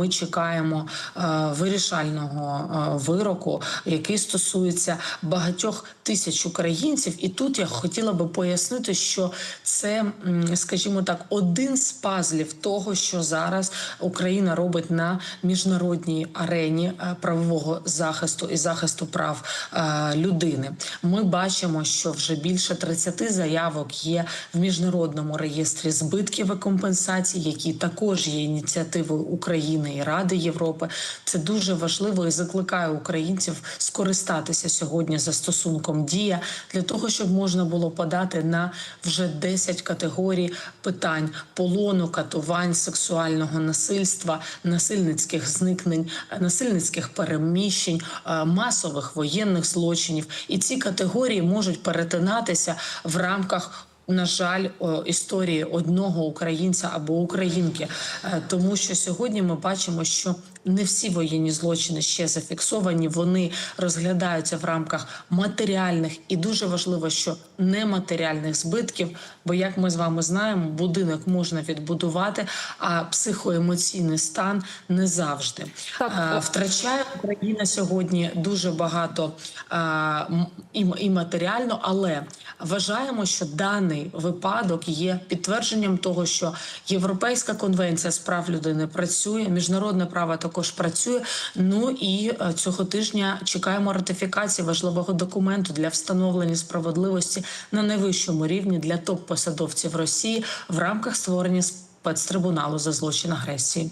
Ми чекаємо е, вирішального е, вироку, який стосується багатьох тисяч українців. І тут я хотіла би пояснити, що це, скажімо так, один з пазлів того, що зараз Україна робить на міжнародній арені е, правового захисту і захисту прав людини. Ми бачимо, що вже більше 30 заявок є в міжнародному реєстрі збитків і компенсацій, які також є ініціативою України і Ради Європи. Це дуже важливо і закликаю українців скористатися сьогодні застосунком дія для того, щоб можна було подати на вже 10 категорій питань полону, катувань, сексуального насильства, насильницьких зникнень, насильницьких переміщень, е, масових воєнних злочинів. І ці категорії можуть перетинатися в рамках. На жаль, історії одного українця або українки, Е, тому що сьогодні ми бачимо, що не всі воєнні злочини ще зафіксовані. Вони розглядаються в рамках матеріальних і дуже важливо, що нематеріальних збитків. Бо, як ми з вами знаємо, будинок можна відбудувати, а психоемоційний стан не завжди Так. Е, втрачає Україна сьогодні дуже багато е, і, матеріально, але вважаємо, що даний випадок є підтвердженням того, що Європейська конвенція з прав людини працює, міжнародне право також працює. Ну і е, цього тижня чекаємо ратифікації важливого документу для встановлення справедливості на найвищому рівні для топ-посадовців Росії в рамках створення спецтрибуналу за злочин агресії.